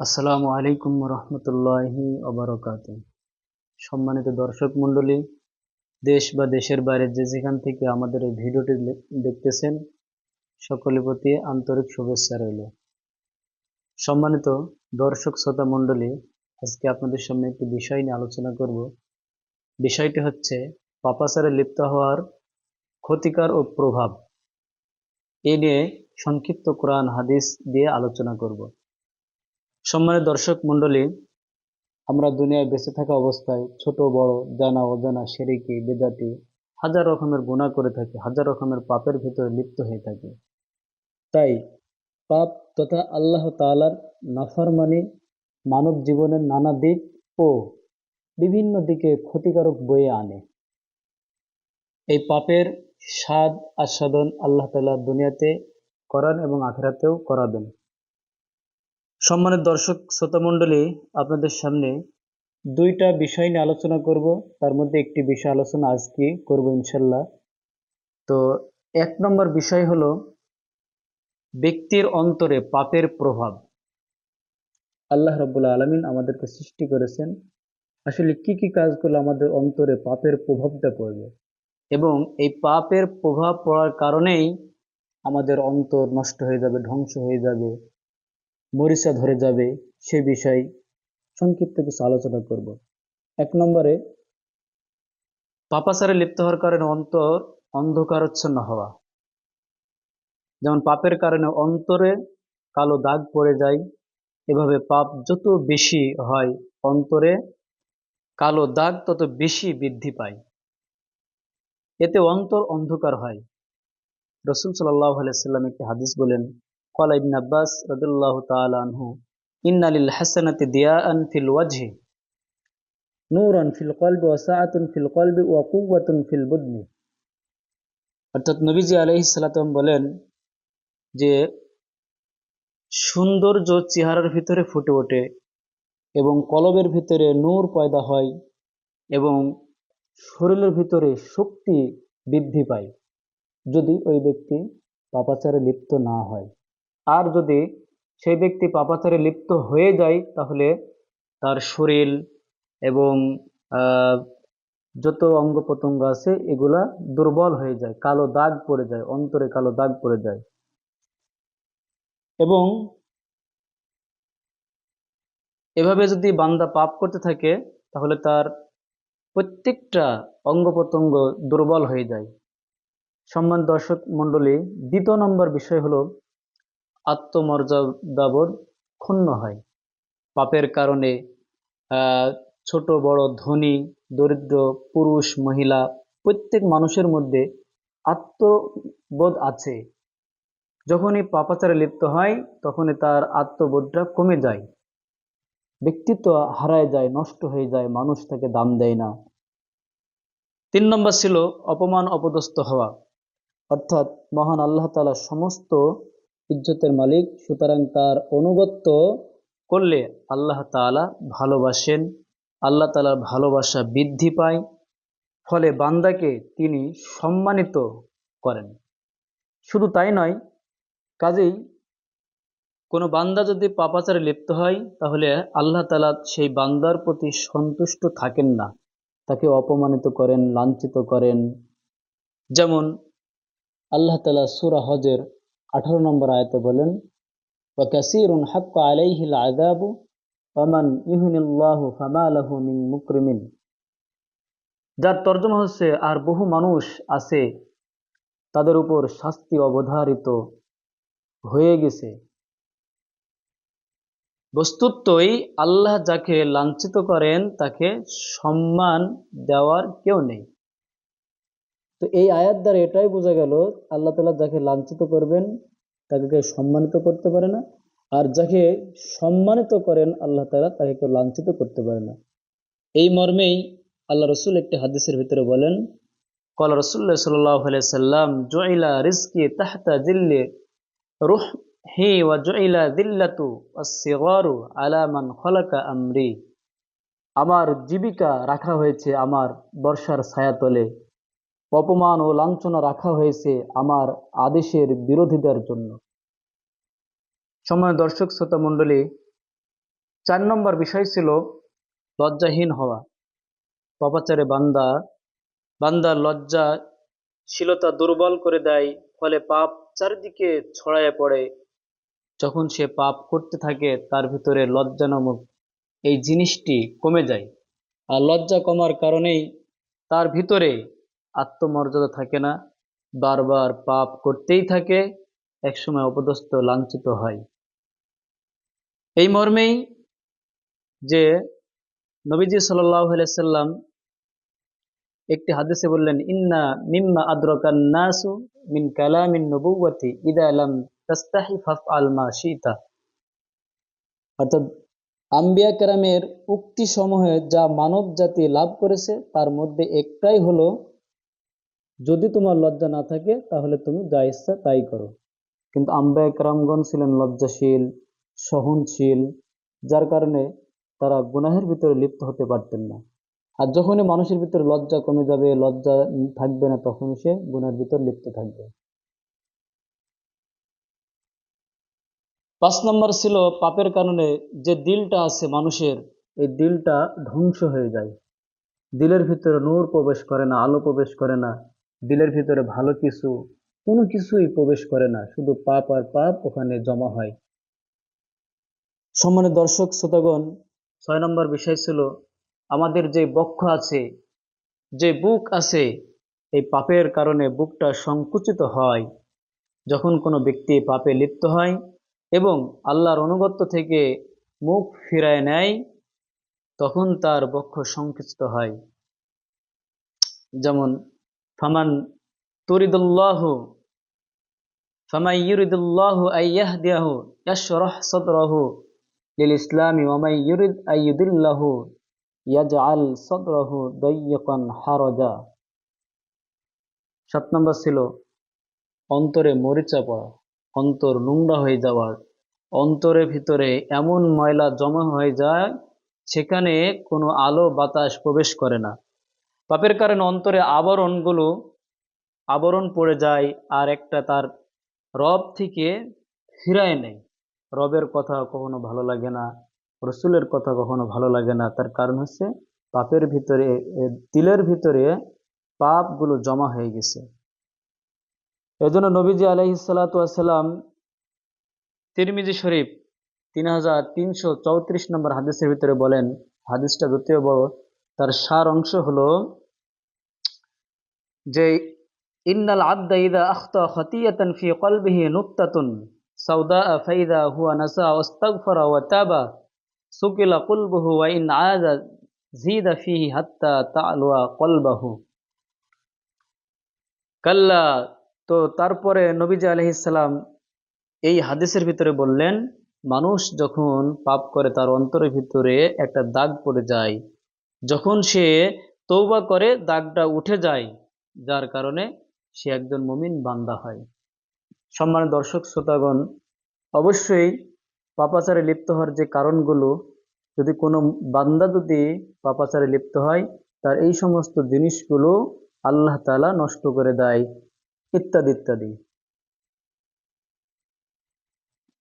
আসসালামু আলাইকুম রহমতুল্লাহি অবরকাত সম্মানিত দর্শক মণ্ডলী, দেশ বা দেশের বাইরে যে যেখান থেকে আমাদের এই ভিডিওটি দেখতেছেন, সকলের প্রতি আন্তরিক শুভেচ্ছা রইল। সম্মানিত দর্শক শ্রোতা মণ্ডলী, আজকে আপনাদের সামনে একটি বিষয় নিয়ে আলোচনা করব। বিষয়টি হচ্ছে পাপাচারে লিপ্ত হওয়ার ক্ষতিকার ও প্রভাব। এ নিয়ে সংক্ষিপ্ত কোরআন, হাদিস দিয়ে আলোচনা করব। সম্মানিত দর্শক মণ্ডলী, আমরা দুনিয়ায় বেঁচে থাকা অবস্থায় ছোট, বড়, জানা, অজানা, সেরিকি বেদাতি হাজার রকমের গুণা করে থাকি, হাজার রকমের পাপের ভিতরে লিপ্ত হয়ে থাকি। তাই পাপ তথা আল্লাহ তাআলার নাফরমানি মানব জীবনের নানা দিক ও বিভিন্ন দিকে ক্ষতিকারক বয়ে আনে। এই পাপের স্বাদ, আস্বাদন আল্লাহ তালা দুনিয়াতে করান এবং আখেরাতেও করাবেন। সম্মানিত দর্শক, শ্রোতামণ্ডলী, আপনাদের সামনে দুইটা বিষয় নিয়ে আলোচনা করব। তার মধ্যে একটি বিষয় আলোচনা আজকে করব ইনশাল্লাহ। তো এক নম্বর বিষয় হলো ব্যক্তির অন্তরে পাপের প্রভাব। আল্লাহ রব্বুল আলমিন আমাদেরকে সৃষ্টি করেছেন। আসলে কি কি কাজ করলে আমাদের অন্তরে পাপের প্রভাবটা পড়বে? এবং এই পাপের প্রভাব পড়ার কারণেই আমাদের অন্তর নষ্ট হয়ে যাবে, ধ্বংস হয়ে যাবে। মরিচা ধরে যাবে সে বিষয় সংক্ষিপ্ত কিছু আলোচনা করব। এক নম্বরে, পাপাচারে লিপ্ত হওয়ার কারণে অন্তর অন্ধকারচ্ছন্ন হওয়া। যেমন পাপের কারণে অন্তরে কালো দাগ পড়ে যায়, এভাবে পাপ যত বেশি হয় অন্তরে কালো দাগ তত বেশি বৃদ্ধি পায়। এতে অন্তর অন্ধকার হয়। রসুল সাল্লাহ সাল্লাম একটি হাদিস বলেন কলা ইবন আব্বাস রদুল্লাহ তাআলা আনহু ইন্নালিল হাসানাতি দিয়াআন ফিল ওয়াজহি নূরান ফিল কলবি ওয়া সাআতুন ফিল কলবি ওয়া কুওয়াতুন ফিল বুদনি অর্থাৎ নবীজি আলাইহিস সালাম বলেন যে, সৌন্দর্য চেহারার ভিতরে ফুটে ওঠে এবং কলবের ভিতরে নূর পয়দা হয় এবং শরীরের ভিতরে শক্তি বৃদ্ধি পায় যদি ওই ব্যক্তি পাপাচারে লিপ্ত না হয়। আর যদি সেই ব্যক্তি পাপাচারে লিপ্ত হয়ে যায়, তাহলে তার শরীর এবং যত অঙ্গ প্রত্যঙ্গ আছে, এগুলা দুর্বল হয়ে যায়, কালো দাগ পড়ে যায়, অন্তরে কালো দাগ পড়ে যায়। এবং এভাবে যদি বান্দা পাপ করতে থাকে, তাহলে তার প্রত্যেকটা অঙ্গ প্রত্যঙ্গ দুর্বল হয়ে যায়। সম্মান দর্শক মণ্ডলী, দ্বিতীয় নম্বর বিষয় হলো আত্মমর্যাদাবোধ ক্ষুণ্ণ হয়। পাপের কারণে ছোট বড় ধনী, দরিদ্র, পুরুষ, মহিলা, প্রত্যেক মানুষের মধ্যে আত্মবোধ আছে। যখনই পাপাচারে লিপ্ত হয়, তখনই তার আত্মবোধটা কমে যায়। ব্যক্তিত্ব হারায় যায়, নষ্ট হয়ে যায়, মানুষ তাকে দাম দেয় না। তিন নম্বর ছিল অপমান, অপদস্থ হওয়া। অর্থাৎ মহান আল্লাহ তাআলা সমস্ত ইজ্জতের মালিক। সুতরাং তার অনুগত্য করলে আল্লাহ তাআলা ভালোবাসেন। আল্লাহ তাআলার ভালোবাসা বৃদ্ধি পায়। ফলে বান্দাকে তিনি সম্মানিত করেন। শুধু তাই নয়, কাজেই কোনো বান্দা যদি পাপাচারে লিপ্ত হয়, তাহলে আল্লাহ তালা সেই বান্দার প্রতি সন্তুষ্ট থাকেন না। তাকে অপমানিত করেন, লাঞ্ছিত করেন। যেমন আল্লাহ তালা সূরা হজের আঠারো নম্বর আয়তে বলেন ওয়াকাসিরুন হাক্ক আলাইহিল আদাবু অমান ইহুনিল্লাহু ফামালাহু মিন মুকরিমিন। যার তর্জমা হচ্ছে, আর বহু মানুষ আছে, তাদের উপর শাস্তি অবধারিত হয়ে গেছে। বস্তুতই আল্লাহ যাকে লাঞ্ছিত করেন, তাকে সম্মান দেওয়ার কেউ নেই। তো এই আয়াত দ্বারা এটাই বোঝা গেল, আল্লাহ তালা যাকে লাঞ্ছিত করবেন তাকে কেউ সম্মানিত করতে পারে না। আর যাকে সম্মানিত করেন আল্লাহ তালা তাকে কেউ লাঞ্ছিত করতে পারে না। এই মর্মেই আল্লাহ রসুল একটি হাদিসের ভিতরে বলেন, কল রসুল্লাহ সাল্লাহ সাল্লাম জয়লা রিস্কি তাহতা জিল্লে রুহ হি ওয়া জয়লা দিল্লাতু সিগরু আলামান খলাকা আমরি। আমার জীবিকা রাখা হয়েছে আমার বর্ষার ছায়াতলে। অপমান ও লাঞ্ছনা রাখা হয়েছে আমার আদেশের বিরোধীদের জন্য। সময় দর্শক, শ্রোতা মণ্ডলী, চার নম্বর বিষয় ছিল লজ্জাহীন হওয়া। পাপাচারে বান্দা, বান্দার লজ্জা শীলতা দুর্বল করে দেয়, ফলে পাপ চারিদিকে ছড়ায় পড়ে। যখন সে পাপ করতে থাকে, তার ভিতরে লজ্জা নামক এই জিনিসটি কমে যায়। আর লজ্জা কমার কারণেই তার ভিতরে আত্মমর্যাদা থাকে না, বারবার পাপ করতেই থাকে, একসময় অপদস্থ লাঞ্ছিত হয়। এই মর্মেই যে নবীজি সাল্লাম একটি হাদিসে বললেন, ইন্না মিম্মা আদ্রকান নাসু মিন কালামিন নবুয়াতি ইদা আলাম তাস্তাহি ফাফ আলমা শীতা। অর্থাৎ আম্বিয়া কেরামের উক্তি সমূহে যা মানব জাতি লাভ করেছে, তার মধ্যে একটাই হলো যদি তোমার লজ্জা না থাকে, তাহলে তুমি যা ইচ্ছা তাই করো। কিন্তু আম্বিয়া কেরামগণ ছিলেন লজ্জাশীল, সহনশীল, যার কারণে তারা গুনাহের ভিতরে লিপ্ত হতে পারতেন না। আর যখনই মানুষের ভিতরে লজ্জা কমে যাবে, লজ্জা থাকবে না, তখন সে গুনার ভিতর লিপ্ত থাকবে। পাঁচ নম্বর ছিল পাপের কারণে যে দিলটা আছে মানুষের, এই দিলটা ধ্বংস হয়ে যায়। দিলের ভিতরে নূর প্রবেশ করে না, আলো প্রবেশ করে না। দিলের ভিতরে ভালো কিছু, কোনো কিছুই প্রবেশ করে না, শুধু পাপ আর পাপ ওখানে জমা হয়। সম্মানিত দর্শক, শ্রোতাগণ, ছয় নম্বর বিষয় ছিল, আমাদের যে বক্ষ আছে, যে বুক আছে, এই পাপের কারণে বুকটা সংকুচিত হয়, যখন কোনো ব্যক্তি পাপে লিপ্ত হয় এবং আল্লাহর অনুগত্য থেকে মুখ ফিরায় নেয়, তখন তার বক্ষ সংকুচিত হয়। যেমন ফামান তরিদুল্লাহ ছিল অন্তরে মরিচা পড়া, অন্তর নোংরা হয়ে যাওয়ার। অন্তরের ভিতরে এমন ময়লা জমা হয়ে যায়, সেখানে কোনো আলো বাতাস প্রবেশ করে না। পাপের কারণে অন্তরে আবরণগুলো আবরণ পড়ে যায় আর একটা তার রব থেকে ফিরায় নেই রবের কথা কখনো ভালো লাগে না, রসুলের কথা কখনো ভালো লাগে না। তার কারণ হচ্ছে পাপের ভিতরে দিলের ভিতরে পাপগুলো জমা হয়ে গেছে। এজন্য নবীজি আলহিসাল্লাম তিরমিজি শরীফ তিন হাজার তিনশো চৌত্রিশ নম্বর হাদিসের ভিতরে বলেন, হাদিসটা দ্বিতীয় বড় তার সার অংশ হলো যে, ইন্নাল আদা ইদা আখতা খতিয়াতান ফি কলবিহি নুক্তাতুন সাউদা ফাইদা হুয়া নাসা ওয়াস্তাগফারা ওয়া তাবা সুকিলা কুলবুহু ওয়া ইন আযা জিদা ফিহি হাত্তা তা'লুয়া কলবাহু। কাল্লা, তো তারপরে নবীজি আলহিসাল্লাম এই হাদিসের ভিতরে বললেন, মানুষ যখন পাপ করে তার অন্তরের ভিতরে একটা দাগ পড়ে যায় যখন সে তৌবা করে, দাগটা উঠে যায়, যার কারণে সে একজন মমিন বান্দা হয়। সম্মানের দর্শক, শ্রোতাগণ, অবশ্যই পাপাচারে লিপ্ত হওয়ার যে কারণগুলো, যদি কোনো বান্দা যদি পাপাচারে লিপ্ত হয়, তার এই সমস্ত জিনিসগুলো আল্লাহ তালা নষ্ট করে দেয়, ইত্যাদি ইত্যাদি।